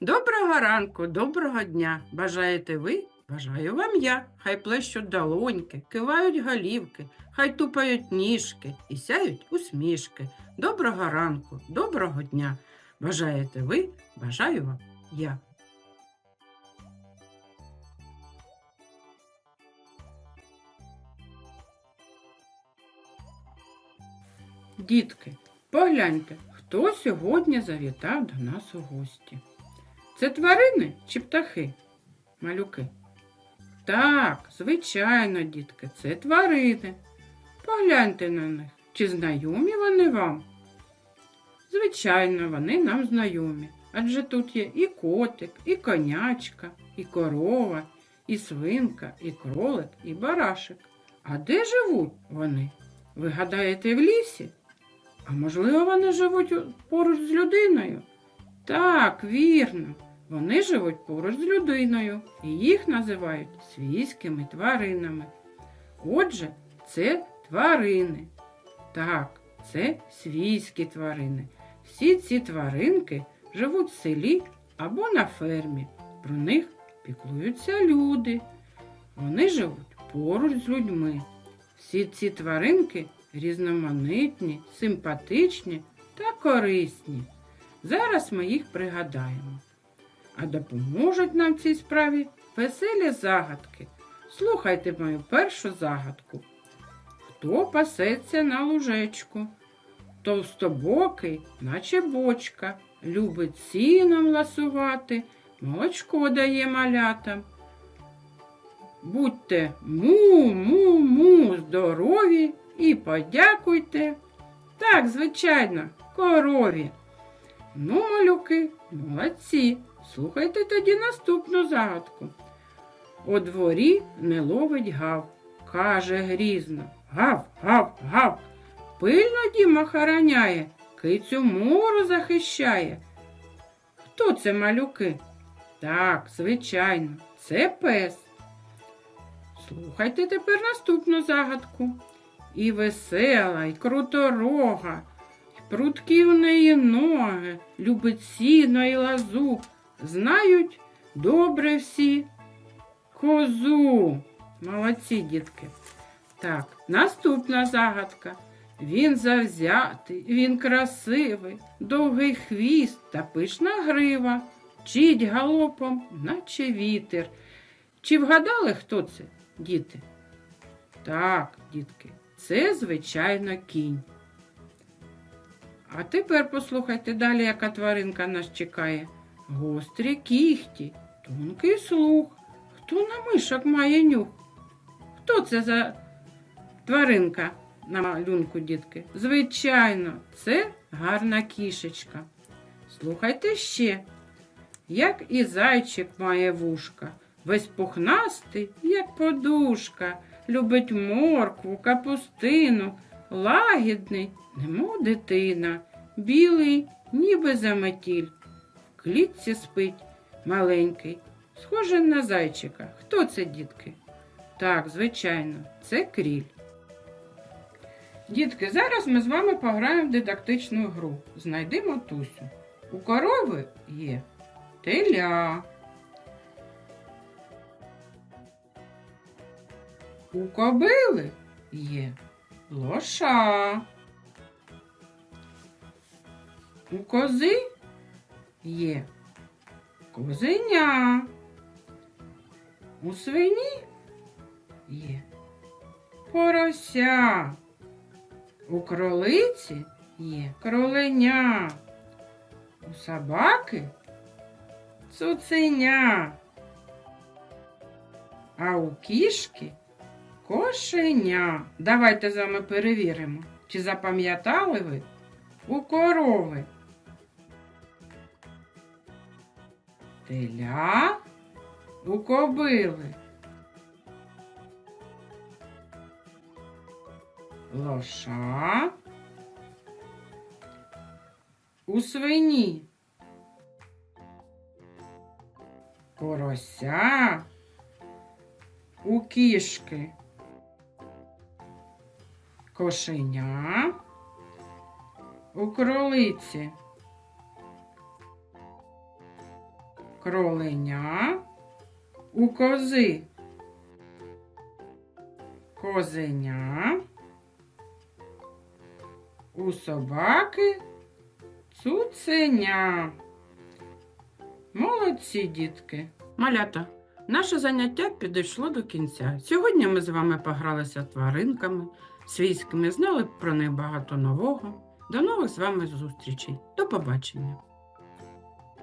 Доброго ранку, доброго дня. Бажаєте ви? Бажаю вам я. Хай плещуть долоньки, кивають голівки, хай тупають ніжки і сяють усмішки. Доброго ранку, доброго дня. Бажаєте ви? Бажаю вам я. Дітки, погляньте, хто сьогодні завітав до нас у гості. Це тварини чи птахи? Малюки. Так, звичайно, дітки, це тварини. Погляньте на них. Чи знайомі вони вам? Звичайно, вони нам знайомі. Адже тут є і котик, і конячка, і корова, і свинка, і кролик, і барашек. А де живуть вони? Ви гадаєте, в лісі? А можливо, вони живуть поруч з людиною? Так, вірно. Вони живуть поруч з людиною і їх називають свійськими тваринами. Отже, це тварини. Так, це свійські тварини. Всі ці тваринки живуть в селі або на фермі. Про них піклуються люди. Вони живуть поруч з людьми. Всі ці тваринки різноманітні, симпатичні та корисні. Зараз ми їх пригадаємо. А допоможуть нам в цій справі веселі загадки. Слухайте мою першу загадку. Хто пасеться на лужечку? Товстобокий, наче бочка, любить сіном ласувати, молочко дає малятам. Будьте му-му-му здорові і подякуйте. Так, звичайно, корові. Ну, малюки, молодці. Слухайте тоді наступну загадку. У дворі не ловить гав, каже грізно. Гав, гав, гав. Пильно дім охороняє, кицю мору захищає. Хто це малюки? Так, звичайно, це пес. Слухайте тепер наступну загадку. І весела, і круторога, і прудкі в неї ноги, любить сіно і лазу, знають добре всі козу. Молодці, дітки. Так, наступна загадка. Він завзятий, він красивий, довгий хвіст та пишна грива, чить галопом, наче вітер. Чи вгадали, хто це, діти? Так, дітки, це, звичайно, кінь. А тепер послухайте далі, яка тваринка нас чекає. Гострі кіхті, тонкий слух. Хто на мишок має нюх? Хто це за тваринка на малюнку, дітки? Звичайно, це гарна кішечка. Слухайте ще, як і зайчик має вушка, весь пухнастий, як подушка, любить моркву, капустину, лагідний, немов дитина, білий, ніби заметіль. Клітці спить маленький, схожий на зайчика. Хто це, дітки? Так, звичайно, це кріль. Дітки, зараз ми з вами пограємо в дидактичну гру. Знайди матусю. У корови є теля. У кобили є лоша. У кози є козеня. У свині є порося. У кролиці є кроленя. У собаки цуценя. А у кішки кошеня. Давайте з вами перевіримо, чи запам'ятали ви у корови. Теля у кобили. Лоша у свині. Порося у кішки. Кошеня у кролиці. Кроленя, у кози козеня, у собаки цуценя. Молодці, дітки. Малята, наше заняття підійшло до кінця. Сьогодні ми з вами погралися тваринками свійськими, знали про них багато нового. До нових з вами зустрічей. До побачення!